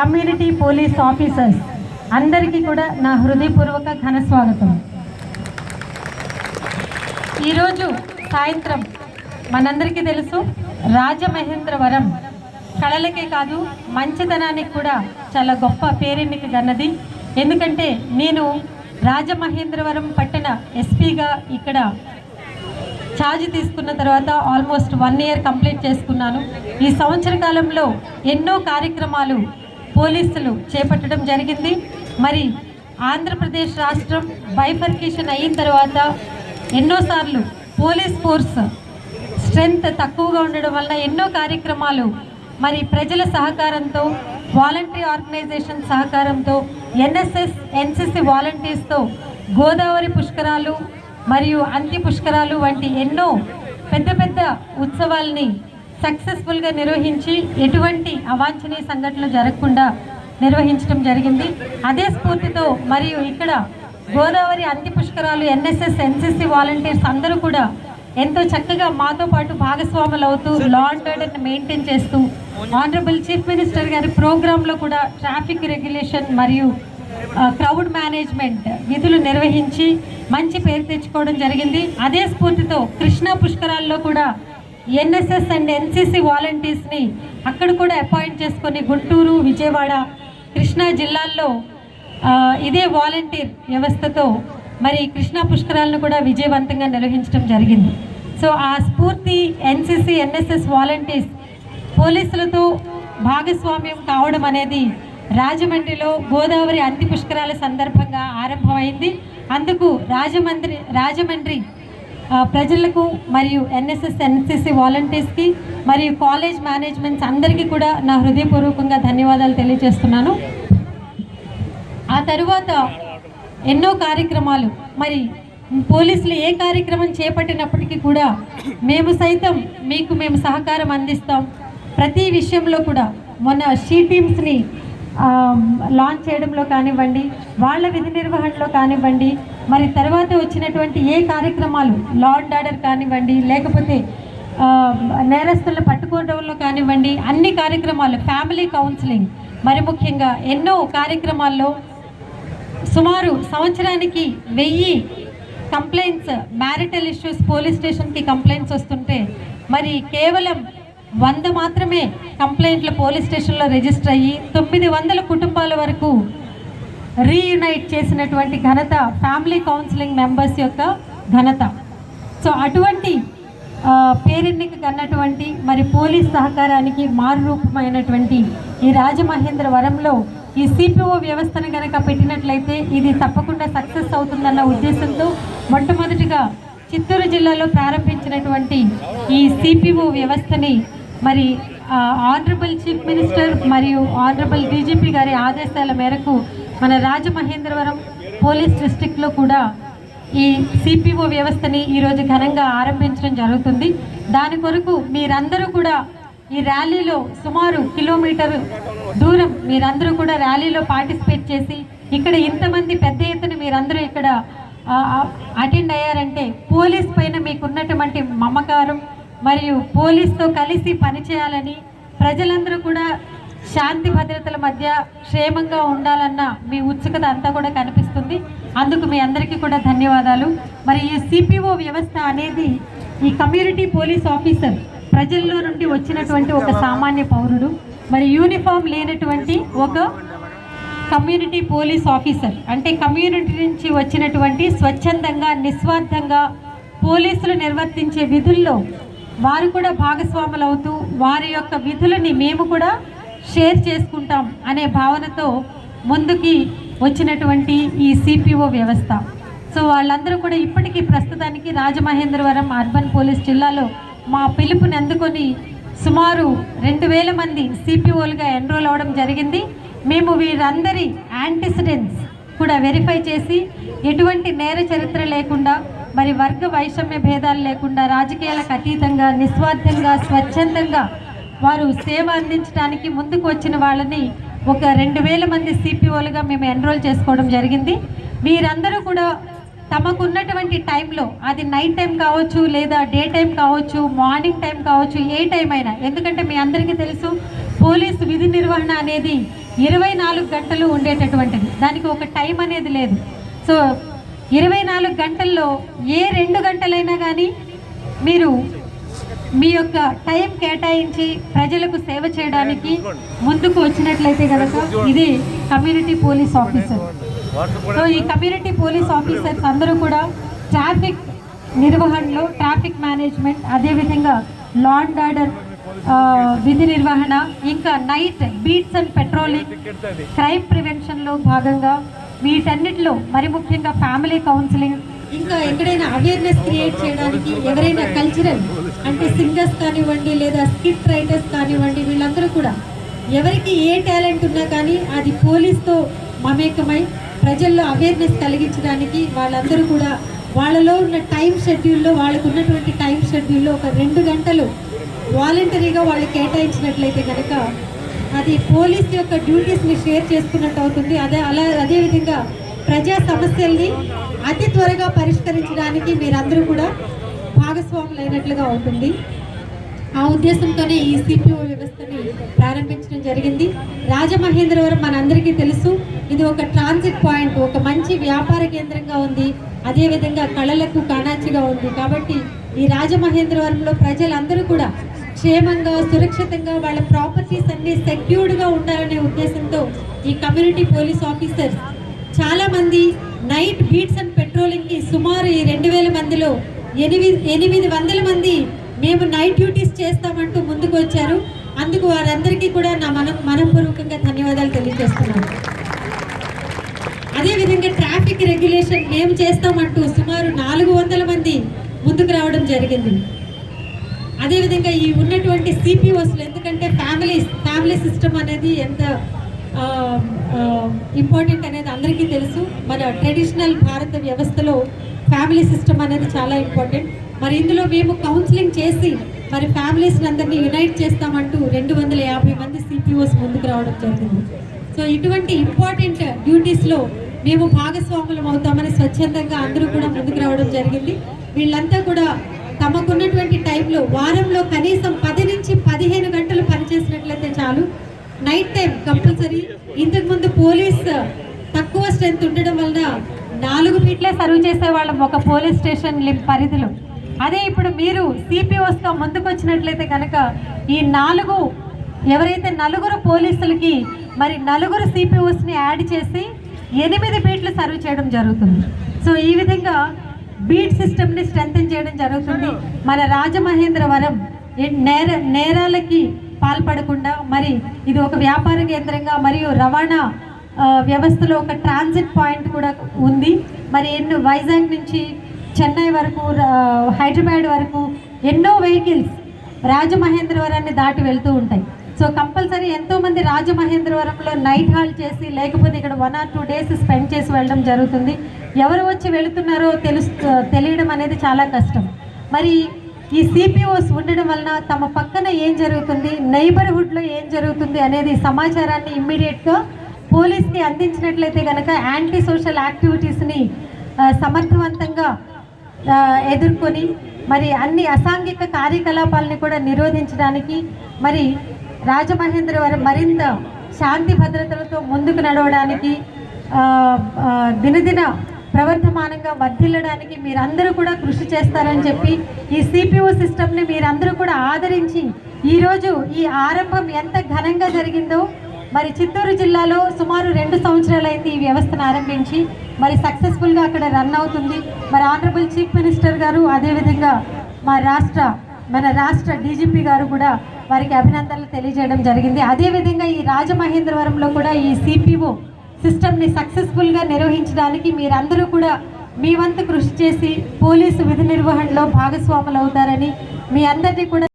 Community police officers అందరికీ కూడా నా హృదయపూర్వక ఘన స్వాగతం. ఈరోజు సాయంత్రం మనందరికీ తెలుసు రాజమహేంద్రవరం కళలకే కాదు మంచితనానికి కూడా చాలా గొప్ప పేరెన్నిక గన్నది. ఎందుకంటే నేను రాజమహేంద్రవరం పట్టణ ఎస్పీగా ఇక్కడ ఛార్జ్ తీసుకున్న తర్వాత ఆల్మోస్ట్ వన్ ఇయర్ కంప్లీట్ చేసుకున్నాను. ఈ సంవత్సర కాలంలో ఎన్నో కార్యక్రమాలు పోలీసులు చేపట్టడం జరిగింది. మరి ఆంధ్రప్రదేశ్ రాష్ట్రం బైఫర్కేషన్ అయిన తర్వాత ఎన్నోసార్లు పోలీస్ ఫోర్స్ స్ట్రెంగ్త్ తక్కువగా ఉండడం వల్ల ఎన్నో కార్యక్రమాలు మరి ప్రజల సహకారంతో వాలంటరీ ఆర్గనైజేషన్ సహకారంతో ఎన్ఎస్ఎస్ ఎన్సిసి వాలంటీర్స్తో గోదావరి పుష్కరాలు మరియు అంత్య పుష్కరాలు వంటి ఎన్నో పెద్ద పెద్ద ఉత్సవాల్ని సక్సెస్ఫుల్గా నిర్వహించి ఎటువంటి అవాంఛనీయ సంఘటనలు జరగకుండా నిర్వహించడం జరిగింది. అదే స్ఫూర్తితో మరియు ఇక్కడ గోదావరి అంత్య పుష్కరాలు ఎన్ఎస్ఎస్ ఎన్సిసి వాలంటీర్స్ అందరూ కూడా ఎంతో చక్కగా మాతో పాటు భాగస్వాములు అవుతూ లా అండ్ ఆర్డర్ని మెయింటైన్ చేస్తూ ఆనరబుల్ చీఫ్ మినిస్టర్ గారి ప్రోగ్రాంలో కూడా ట్రాఫిక్ రెగ్యులేషన్ మరియు క్రౌడ్ మేనేజ్మెంట్ విధులు నిర్వహించి మంచి పేరు తెచ్చుకోవడం జరిగింది. అదే స్ఫూర్తితో కృష్ణా పుష్కరాల్లో కూడా ఎన్ఎస్ఎస్ అండ్ ఎన్సిసి వాలంటీర్స్ని అక్కడ కూడా అపాయింట్ చేసుకొని గుంటూరు విజయవాడ కృష్ణా జిల్లాల్లో ఇదే వాలంటీర్ వ్యవస్థతో మరి కృష్ణా పుష్కరాలను కూడా విజయవంతంగా నిర్వహించడం జరిగింది. సో ఆ స్ఫూర్తి ఎన్సిసి ఎన్ఎస్ఎస్ వాలంటీర్స్ పోలీసులతో భాగస్వామ్యం కావడం అనేది రాజమండ్రిలో గోదావరి అంతి పుష్కరాల సందర్భంగా ఆరంభమైంది. అందుకు రాజమండ్రి రాజమండ్రి ప్రజలకు మరియు ఎన్ఎస్ఎస్ ఎన్సిసి వాలంటీర్స్కి మరియు కాలేజ్ మేనేజ్మెంట్స్ అందరికీ కూడా నా హృదయపూర్వకంగా ధన్యవాదాలు తెలియజేస్తున్నాను. ఆ తరువాత ఎన్నో కార్యక్రమాలు మరి పోలీసులు ఏ కార్యక్రమం చేపట్టినప్పటికీ కూడా మేము సైతం మీకు మేము సహకారం అందిస్తాం. ప్రతి విషయంలో కూడా మొన్న షీ టీమ్స్ని లాంచ్ చేయడంలో కానివ్వండి వాళ్ళ విధి నిర్వహణలో కానివ్వండి మరి తర్వాత వచ్చినటువంటి ఏ కార్యక్రమాలు లా అండ్ ఆర్డర్ కానివ్వండి లేకపోతే నేరస్తులను పట్టుకోవడంలో కానివ్వండి అన్ని కార్యక్రమాలు ఫ్యామిలీ కౌన్సిలింగ్ మరి ముఖ్యంగా ఎన్నో కార్యక్రమాల్లో సుమారు సంవత్సరానికి వెయ్యి కంప్లైంట్స్ మ్యారిటల్ ఇష్యూస్ పోలీస్ స్టేషన్కి కంప్లైంట్స్ వస్తుంటే మరి కేవలం వంద మాత్రమే కంప్లైంట్లు పోలీస్ స్టేషన్లో రిజిస్టర్ అయ్యి తొమ్మిది వందల కుటుంబాల వరకు రీయునైట్ చేసినటువంటి ఘనత ఫ్యామిలీ కౌన్సిలింగ్ మెంబర్స్ యొక్క ఘనత. సో అటువంటి ఆ, పేరెన్నిక కన్నటువంటి మరి పోలీస్ సహకారానికి మారురూపమైనటువంటి ఈ రాజమహేంద్రవరంలో ఈ సిపిఓ వ్యవస్థను కనుక పెట్టినట్లయితే ఇది తప్పకుండా సక్సెస్ అవుతుందన్న ఉద్దేశంతో మొట్టమొదటిగా చిత్తూరు జిల్లాలో ప్రారంభించినటువంటి ఈ సిపిఓ వ్యవస్థని మరి ఆనరబుల్ చీఫ్ మినిస్టర్ మరియు ఆనరబుల్ డీజీపీ గారి ఆదేశాల మేరకు మన రాజమహేంద్రవరం పోలీస్ డిస్టిక్లో కూడా ఈ సిపిఓ వ్యవస్థని ఈరోజు ఘనంగా ఆరంభించడం జరుగుతుంది. దాని కొరకు మీరందరూ కూడా ఈ ర్యాలీలో సుమారు కిలోమీటర్ దూరం మీరందరూ కూడా ర్యాలీలో పార్టిసిపేట్ చేసి ఇక్కడ ఇంతమంది పెద్ద ఎత్తున మీరందరూ ఇక్కడ అటెండ్ అయ్యారంటే పోలీస్ పైన మీకున్నటువంటి మమకారం మరియు పోలీస్తో కలిసి పనిచేయాలని ప్రజలందరూ కూడా శాంతి భద్రతల మధ్య క్షేమంగా ఉండాలన్న మీ ఉత్సుకత అంతా కూడా కనిపిస్తుంది. అందుకు మీ అందరికీ కూడా ధన్యవాదాలు. మరి ఈ సిపిఓ వ్యవస్థ అనేది ఈ కమ్యూనిటీ పోలీస్ ఆఫీసర్ ప్రజల్లో నుండి వచ్చినటువంటి ఒక సామాన్య పౌరుడు. మరి యూనిఫామ్ లేనటువంటి ఒక కమ్యూనిటీ పోలీస్ ఆఫీసర్. అంటే కమ్యూనిటీ నుంచి వచ్చినటువంటి స్వచ్ఛందంగా నిస్వార్థంగా పోలీసులు నిర్వర్తించే విధుల్లో వారు కూడా భాగస్వాములు అవుతూ వారి యొక్క విధులని మేము కూడా షేర్ చేసుకుంటాం అనే భావనతో ముందుకి వచ్చినటువంటి ఈ సిపిఓ వ్యవస్థ. సో వాళ్ళందరూ కూడా ఇప్పటికీ ప్రస్తుతానికి రాజమహేంద్రవరం అర్బన్ పోలీస్ జిల్లాలో మా పిలుపుని అందుకొని సుమారు రెండు వేల మంది సిపిఓలుగా ఎన్రోల్ అవ్వడం జరిగింది. మేము వీరందరి యాంటిసిడెంట్స్ కూడా వెరిఫై చేసి ఎటువంటి నేర చరిత్ర లేకుండా మరి వర్గ వైషమ్య భేదాలు లేకుండా రాజకీయాలకు అతీతంగా నిస్వార్థంగా స్వచ్ఛందంగా వారు సేవ అందించడానికి ముందుకు వచ్చిన వాళ్ళని ఒక రెండు వేల మంది సిపిఓలుగా మేము ఎన్రోల్ చేసుకోవడం జరిగింది. వీరందరూ కూడా తమకున్నటువంటి టైంలో అది నైట్ టైం కావచ్చు లేదా డే టైం కావచ్చు మార్నింగ్ టైం కావచ్చు ఏ టైం అయినా ఎందుకంటే మీ అందరికీ తెలుసు పోలీసు విధి నిర్వహణ అనేది ఇరవై నాలుగు గంటలు ఉండేటటువంటిది. దానికి ఒక టైం అనేది లేదు. సో ఇరవై నాలుగు గంటల్లో ఏ రెండు గంటలైనా కానీ మీరు మీ యొక్క టైం కేటాయించి ప్రజలకు సేవ చేయడానికి ముందుకు వచ్చినట్లయితే కనుక ఇది కమ్యూనిటీ పోలీస్ ఆఫీసర్. సో ఈ కమ్యూనిటీ పోలీస్ ఆఫీసర్స్ అందరూ కూడా ట్రాఫిక్ నిర్వహణలో ట్రాఫిక్ మేనేజ్మెంట్ అదేవిధంగా లా అండ్ ఆర్డర్ విధి నిర్వహణ ఇంకా night beats and patrolling crime ప్రివెన్షన్లో భాగంగా వీటన్నిటిలో మరి ముఖ్యంగా ఫ్యామిలీ కౌన్సిలింగ్ ఇంకా ఎక్కడైనా అవేర్నెస్ క్రియేట్ చేయడానికి ఎవరైనా కల్చరల్ అంటే సింగర్స్ కానివ్వండి లేదా స్క్రిప్ట్ రైటర్స్ కానివ్వండి వీళ్ళందరూ కూడా ఎవరికి ఏ టాలెంట్ ఉన్నా కానీ అది పోలీస్తో మమేకమై ప్రజల్లో అవేర్నెస్ కలిగించడానికి వాళ్ళందరూ కూడా వాళ్ళలో ఉన్న టైం షెడ్యూల్లో వాళ్ళకు ఉన్నటువంటి టైం షెడ్యూల్లో ఒక రెండు గంటలు వాలంటరీగా వాళ్ళు కేటాయించినట్లయితే కనుక అది పోలీస్ యొక్క డ్యూటీస్ని షేర్ చేసుకున్నట్టు అవుతుంది. అదే అలా అదేవిధంగా ప్రజా సమస్యల్ని అతి త్వరగా పరిష్కరించడానికి మీరందరూ కూడా భాగస్వాములు అయినట్లుగా ఉంటుంది. ఆ ఉద్దేశంతోనే ఈ సిపిఓ వ్యవస్థని ప్రారంభించడం జరిగింది. రాజమహేంద్రవరం మనందరికీ తెలుసు ఇది ఒక ట్రాన్సిట్ పాయింట్ ఒక మంచి వ్యాపార కేంద్రంగా ఉంది. అదేవిధంగా కళలకు కాణాచిగా ఉంది. కాబట్టి ఈ రాజమహేంద్రవరంలో ప్రజలందరూ కూడా క్షేమంగా సురక్షితంగా వాళ్ళ ప్రాపర్టీస్ అన్ని సెక్యూర్డ్గా ఉండాలనే ఉద్దేశంతో ఈ కమ్యూనిటీ పోలీస్ ఆఫీసర్స్ చాలా మంది నైట్ బీట్స్ అండ్ పెట్రోలింగ్కి సుమారు ఈ రెండు వేల మందిలో ఎనిమిది ఎనిమిది వందల మంది మేము నైట్ డ్యూటీస్ చేస్తామంటూ ముందుకు వచ్చారు అందుకు వారందరికీ కూడా నా మనం మనపూర్వకంగా ధన్యవాదాలు తెలియజేస్తున్నాను. అదేవిధంగా ట్రాఫిక్ రెగ్యులేషన్ మేము చేస్తామంటూ సుమారు నాలుగు వందల మంది ముందుకు రావడం జరిగింది. అదేవిధంగా ఈ ఉన్నటువంటి సిపిఓస్లు ఎందుకంటే ఫ్యామిలీ ఫ్యామిలీ సిస్టమ్ అనేది ఎంత ఇంపార్టెంట్ అనేది అందరికీ తెలుసు. మన ట్రెడిషనల్ భారత వ్యవస్థలో ఫ్యామిలీ సిస్టమ్ అనేది చాలా ఇంపార్టెంట్ మరి ఇందులో మేము కౌన్సిలింగ్ చేసి మరి ఫ్యామిలీస్ అందరినీ యునైట్ చేస్తామంటూ రెండు వందల యాభై మంది సిపిఓస్ ముందుకు రావడం జరిగింది. సో ఇటువంటి ఇంపార్టెంట్ డ్యూటీస్లో మేము భాగస్వాములం అవుతామని స్వచ్ఛందంగా అందరూ కూడా ముందుకు రావడం జరిగింది. వీళ్ళంతా కూడా తమకున్నటువంటి టైంలో వారంలో కనీసం పది నుంచి పదిహేను గంటలు పనిచేసినట్లయితే చాలు. నైట్ టైం కంపల్సరీ ఇంతకుముందు పోలీస్ తక్కువ స్ట్రెంత్ ఉండడం వలన నాలుగు ఫీట్లే సర్వ్ చేసే వాళ్ళం ఒక పోలీస్ స్టేషన్ పరిధిలో. అదే ఇప్పుడు మీరు సిపిఓస్గా ముందుకు వచ్చినట్లయితే కనుక ఈ నాలుగు ఎవరైతే నలుగురు పోలీసులకి మరి నలుగురు సిపిఓస్ని యాడ్ చేసి ఎనిమిది బీట్లు సర్వ్ చేయడం జరుగుతుంది. సో ఈ విధంగా బీట్ సిస్టమ్ని స్ట్రెంగ్తన్ చేయడం జరుగుతుంది. మన రాజమహేంద్రవరం నేర నేరాలకి పాల్పడకుండా మరి ఇది ఒక వ్యాపార కేంద్రంగా మరియు రవాణా వ్యవస్థలో ఒక ట్రాన్సిట్ పాయింట్ కూడా ఉంది. మరి ఎన్నో వైజాగ్ నుంచి చెన్నై వరకు హైదరాబాద్ వరకు ఎన్నో వెహికల్స్ రాజమహేంద్రవరాన్ని దాటి వెళ్తూ ఉంటాయి. సో కంపల్సరీ ఎంతోమంది రాజమహేంద్రవరంలో నైట్ హాల్ చేసి లేకపోతే ఇక్కడ one or two days spend చేసి వెళ్ళడం జరుగుతుంది. ఎవరు వచ్చి వెళుతున్నారో తెలుసు తెలియడం అనేది చాలా కష్టం. మరి ఈ సిపిఓస్ ఉండడం వలన తమ పక్కన ఏం జరుగుతుంది? నైబర్హుడ్లో ఏం జరుగుతుంది అనేది సమాచారాన్ని ఇమ్మీడియట్గా పోలీస్కి అందించినట్లయితే కనుక యాంటీ సోషల్ యాక్టివిటీస్ని సమర్థవంతంగా ఎదుర్కొని మరి అన్ని అసాంఘిక కార్యకలాపాలని కూడా నిరోధించడానికి మరి రాజమహేంద్రవరం మరింత శాంతి భద్రతలతో ముందుకు నడవడానికి దినదిన ప్రవర్తమానంగా వర్ధిల్లడానికి మీరందరూ కూడా కృషి చేస్తారని చెప్పి ఈ సిపిఓ సిస్టమ్ని మీరందరూ కూడా ఆదరించి ఈరోజు ఈ ఆరంభం ఎంత ఘనంగా జరిగిందో మరి చిత్తూరు జిల్లాలో సుమారు రెండు సంవత్సరాలైంది ఈ వ్యవస్థను ఆరంభించి మరి సక్సెస్ఫుల్గా అక్కడ రన్ అవుతుంది. మరి ఆనరబుల్ చీఫ్ మినిస్టర్ గారు అదేవిధంగా మా రాష్ట్ర మన రాష్ట్ర డీజీపీ గారు కూడా వారికి అభినందనలు తెలియజేయడం జరిగింది. అదేవిధంగా ఈ రాజమహేంద్రవరంలో కూడా ఈ సిపిఓ సిస్టమ్ని సక్సెస్ఫుల్గా నిర్వహించడానికి మీరందరూ కూడా మీ వంతు కృషి చేసి పోలీసు విధి నిర్వహణలో భాగస్వాములు అవుతారని మీ అందరినీ కూడా